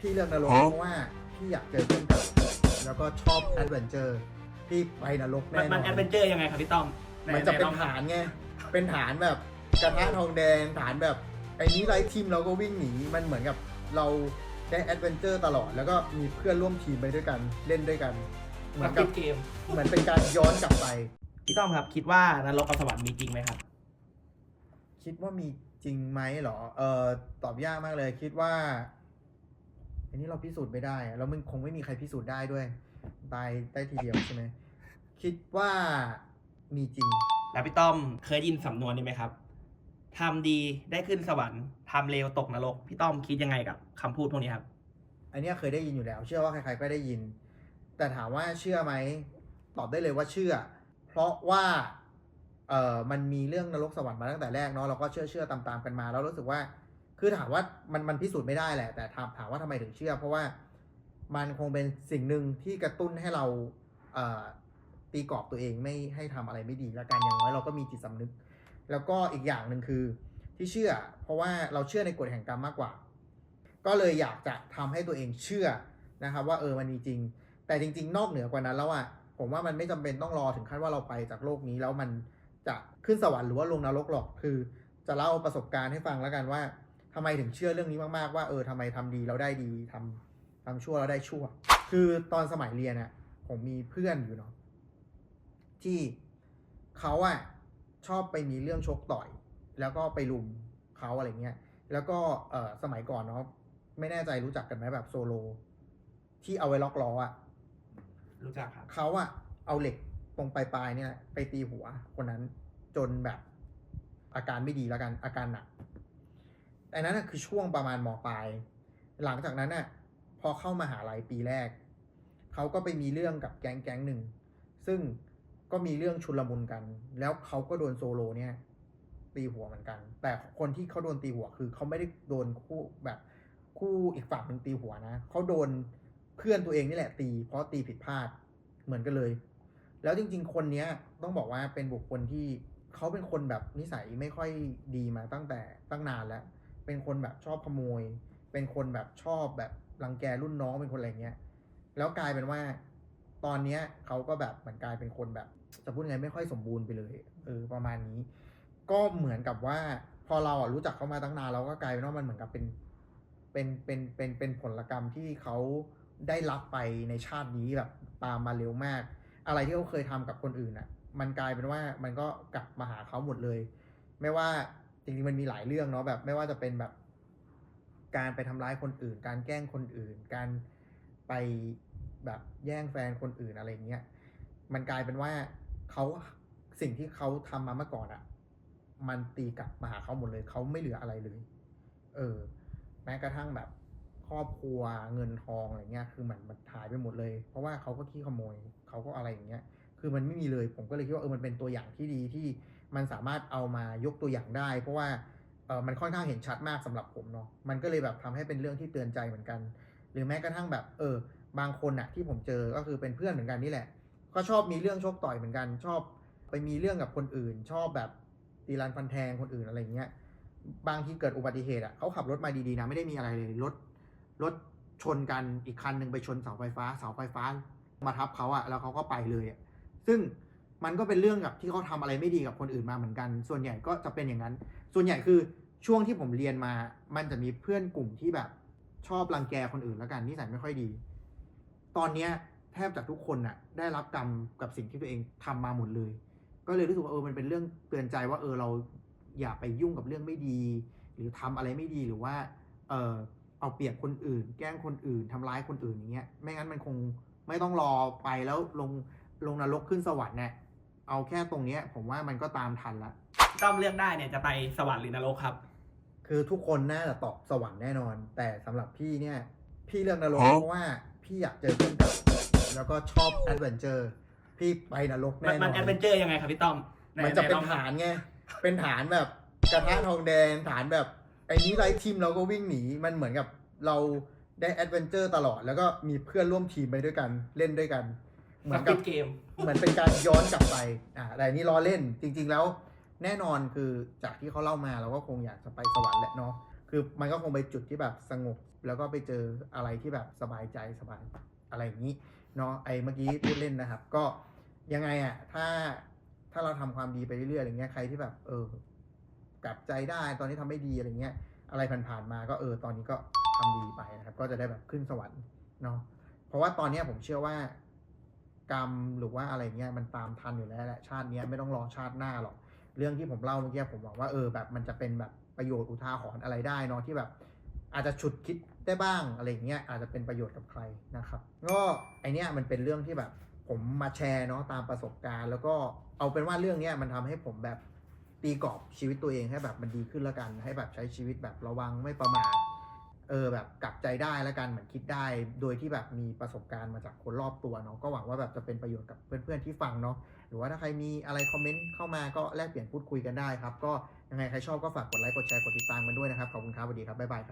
พี่เลือกนรกเพราะว่าพี่อยากเจอเพื่อนเก่าแล้วก็ชอบแอดเวนเจอร์พี่ไปนรกมันแน่นมัอนนแอดเวนเจอร์ยังไงครับพี่ต้อมไหมันจะไหเป็นลองฐานไงเป็นฐานแบบกระทะทองแดงฐานแบบไอ้นี้ไร้ทีมเราก็วิ่งหนีมันเหมือนกับเราได้แอดเวนเจอร์ตลอด แล้วก็มีเพื่อนร่วมทีมไปด้วยกันเล่นด้วยกัน เหมืมัอนนปิกับดเกม เหมือนเป็นการย้อนกลับไป พี่ต้อมครับ คิดว่านรกกับสวรรค์มีจริงไหมครับ คิดว่ามีจริงไหมเหรอ เออตอบยากมากเลย คิดว่า อันนี้เราพิสูจน์ไม่ได้อะแล้วมันคงไม่มีใครพิสูจน์ได้ด้วย ตายได้ทีเดียวใช่ไหมคิดว่ามีจริง แล้วพี่ต้อมเคยได้ยินสำนวนนี้ไหมครับทำดีได้ขึ้นสวรรค์ทำเลวตกนรก พี่ต้อมคิดยังไงกับคำพูดพวกนี้ครับ อันเนี้ยเคยได้ยินอยู่แล้ว เชื่อว่าใครๆก็ได้ยิน แต่ถามว่าเชื่อไหมตอบได้เลยว่าเชื่อ เพราะว่าเออมันมีเรื่องนรกสวรรค์มาตั้งแต่แรกเนาะเราก็เชื่อเชื่อตามๆกันมา แล้วรู้สึกว่า คือถามว่ามันมันพิสูจน์ไม่ได้แหละ แต่ถามถามว่าทำไมถึงเชื่อ เพราะว่ามันคงเป็นสิ่งหนึ่งที่กระตุ้นให้เราเตีกรอบตัวเองไม่ให้ทำอะไรไม่ดีและกันอย่างน้อยเราก็มีจิตสำนึก แล้วก็อีกอย่างหนึ่งคือที่เชื่อ เพราะว่าเราเชื่อในกฎแห่งกรรมมากกว่า ก็เลยอยากจะทำให้ตัวเองเชื่อนะครับ ว่าเออมันมีจริง แต่จริง ๆ นอกเหนือกว่านั้นแล้วอะผมว่ามันไม่จำเป็นต้องรอถึงขั้นว่าเราไปจากโลกนี้แล้วมันจะขึ้นสวรรค์หรือว่าลงนรกหรอกคือ จะเล่าประสบการณ์ให้ฟังแล้วกันว่า ทำไมถึงเชื่อเรื่องนี้มากๆว่าเออทำไมทำดีเราได้ดีทำทำชั่วเราได้ชั่ว คือตอนสมัยเรียนอะผมมีเพื่อนอยู่เนาะที่เขาอะชอบไปมีเรื่องชกต่อย แล้วก็ไปลุมเขาอะไรเงี้ย แล้วก็เออสมัยก่อนเนาะไม่แน่ใจรู้จักกันไหมแบบโซโล ที่เอาไว้ล็อกล้ออะรู้จักครับเขาอะเอาเหล็กตรงปลายๆเนี่ย ไปตีหัวคนนั้นจนแบบอาการไม่ดีแล้วกันอาการหนัก แต่นั้นคือช่วงประมาณมปลาย หลังจากนั้นน่ะพอเข้ามาหาลัยปีแรก เขาก็ไปมีเรื่องกับแก๊งแก๊งหนึ่ง ซึ่งก็มีเรื่องชุลมุนกัน แล้วเขาก็โดนโซโลเนี่ย ตีหัวเหมือนกัน แต่คนที่เขาโดนตีหัวคือเขาไม่ได้โดนคู่แบบคู่อีกฝั่งหนึ่งตีหัวนะเขาโดนเพื่อนตัวเองนี่แหละตี เพราะตีผิดพลาดเหมือนกันเลย แล้วจริง ๆ คนเนี้ยต้องบอกว่าเป็นบุคคลที่เขาเป็นคนแบบนิสัยไม่ค่อยดีมาตั้งแต่ตั้งนานแล้ว เป็นคนแบบชอบขโมย เป็นคนแบบชอบแบบรังแกรุ่นน้องเป็นคนอะไรเงี้ย แล้วกลายเป็นว่า ตอนเนี้ยเขาก็แบบเหมือนกลายเป็นคนแบบ จะพูดไงไม่ค่อยสมบูรณ์ไปเลยเออประมาณนี้ ก็เหมือนกับว่า พอเราอะรู้จักเขามาตั้งนานเราก็กลายเป็นว่ามันเหมือนกับเป็นเป็นเป็นเป็นเป็นผลกรรมที่เขาได้รับไปในชาตินี้แบบตามมาเร็วมาก อะไรที่เขาเคยทำกับคนอื่นอะ มันกลายเป็นว่ามันก็กลับมาหาเขาหมดเลย ไม่ว่า ริงๆมันมีหลายเรื่องเนาะแบบไม่ว่าจะเป็นแบบ การไปทำร้ายคนอื่น การแกล้งคนอื่น การไปแบบแย่งแฟนคนอื่นอะไรเงี้ยมันกลายเป็นว่าเขาสิ่งที่เขาทำมาเมื่อก่อนอะมันตีกลับมาหาเขาหมดเลยเขาไม่เหลืออะไรเลย เออ แม้กระทั่งแบบครอบครัวเงินทองอะไรเงี้ย คือมันมันหายไปหมดเลย เพราะว่าเขาก็ขี้ขโมยเขาก็อะไรอย่างเงี้ย คือมันไม่มีเลย ผมก็เลยคิดว่าเออมันเป็นตัวอย่างที่ดีที่มันสามารถเอามายกตัวอย่างได้ เพราะว่าเออมันค่อนข้างเห็นชัดมากสำหรับผมเนาะมันก็เลยแบบทำให้เป็นเรื่องที่เตือนใจเหมือนกัน หรือแม้กระทั่งแบบเออบางคนอะที่ผมเจอก็คือเป็นเพื่อนเหมือนกันนี่แหละ ก็ชอบมีเรื่องชกต่อยเหมือนกัน ชอบไปมีเรื่องกับคนอื่น ชอบแบบตีรันฟันแทงคนอื่นอะไรเงี้ยบางทีเกิดอุบัติเหตุอะเขาขับรถมาดีๆนะไม่ได้มีอะไรเลยรถรถชนกันอีกคันหนึ่งไปชนเสาไฟฟ้า เสาไฟฟ้ามาทับเขาอะแล้วเขาก็ไปเลยอะ ซึ่งมันก็เป็นเรื่องกับที่เขาทำอะไรไม่ดีกับคนอื่นมาเหมือนกัน ส่วนใหญ่ก็จะเป็นอย่างนั้น ส่วนใหญ่คือช่วงที่ผมเรียนมา มันจะมีเพื่อนกลุ่มที่แบบชอบรังแกคนอื่นแล้วกันนิสัยไม่ค่อยดี ตอนเนี้ยแทบจากทุกคนน่ะ ได้รับกรรมกับสิ่งที่ตัวเองทำมาหมดเลย ก็เลยรู้สึกว่าเออมันเป็นเรื่องเตือนใจว่าเออเราอย่าไปยุ่งกับเรื่องไม่ดี หรือทำอะไรไม่ดีหรือว่า เออเอาเปรียบคนอื่น แกล้งคนอื่นทำร้ายคนอื่นอย่างเงี้ย ไม่งั้นมันคงไม่ต้องรอไปแล้วลง ลงนรกขึ้นสวรรค์เนี่ยเอาแค่ตรงเนี้ย ผมว่ามันก็ตามทันละพี่ต้อมเลือกได้เนี่ยจะไปสวรรค์หรือนรกครับ คือทุกคนน่าจะตอบสวรรค์แน่นอน แต่สำหรับพี่เนี่ย พี่เลือกนรกเพราะว่าพี่อยากเจอเพื่อนเก่าแล้วก็ชอบแอดเวนเจอร์พี่ไปนรกมันแน่นมัอนนแอดเวนเจอร์ยังไงครับพี่ต้อมไหมันจะไหเป็นลองฐานไงเป็นฐานแบบกระทะทองแดงฐานแบบไอ้นี้ไร้ทีมเราก็วิ่งหนีมันเหมือนกับเราได้แอดเวนเจอร์ตลอด แล้วก็มีเพื่อนร่วมทีมไปด้วยกันเล่นด้วยกัน เหมืมัอนนปิกับดเกม เหมือนเป็นการย้อนกลับไปอ่าแต่อันนี้ล้อเล่นจริง ๆ แล้วแน่นอนคือจากที่เขาเล่ามาเราก็คงอยากจะไปสวรรค์แหละเนาะคือมันก็คงไปจุดที่แบบสงบ แล้วก็ไปเจออะไรที่แบบสบายใจสบายอะไรอย่างนี้เนาะไอ้เมื่อกี้พูดเล่นนะครับ ก็ยังไงอะถ้าถ้าเราทำความดีไปเรื่อยๆอะไรเงี้ยใครที่แบบ เออ กลับใจได้ตอนนี้ทำไม่ดีอะไรเงี้ย อะไรผ่านๆมาก็เออ ตอนนี้ก็ทำดีไปนะครับ ก็จะได้แบบขึ้นสวรรค์เนาะเพราะว่าตอนเนี้ยผมเชื่อว่า กรรมหรือว่าอะไรเงี้ยมันตามทันอยู่แล้วแหละชาติเนี้ยไม่ต้องรอชาติหน้าหรอก เรื่องที่ผมเล่าเมื่อกี้ผมหวังว่าเออแบบมันจะเป็นแบบประโยชน์อุทาหรณ์อะไรได้เนาะที่แบบ อาจจะฉุดคิดได้บ้างอะไรเงี้ยอาจจะเป็นประโยชน์กับใครนะครับก็ไอเนี้ยมันเป็นเรื่องที่แบบผมมาแชร์เนาะตามประสบการณ์ แล้วก็เอาเป็นว่าเรื่องเนี้ยมันทำให้ผมแบบตีกรอบชีวิตตัวเองให้แบบมันดีขึ้นแล้วกัน ให้แบบใช้ชีวิตแบบระวังไม่ประมาท เออแบบกลับใจได้แล้วกันเหมือนคิดได้ โดยที่แบบมีประสบการณ์มาจากคนรอบตัวเนาะก็หวังว่าแบบจะเป็นประโยชน์กับเพื่อนๆที่ฟังเนาะหรือว่าถ้าใครมีอะไรคอมเมนต์เข้ามาก็แลกเปลี่ยนพูดคุยกันได้ครับ ก็ยังไงใครชอบก็ฝากกดไลค์กดแชร์กดติดตามกันด้วยนะครับขอบคุณครับสวัสดีครับบ๊ายบายครับ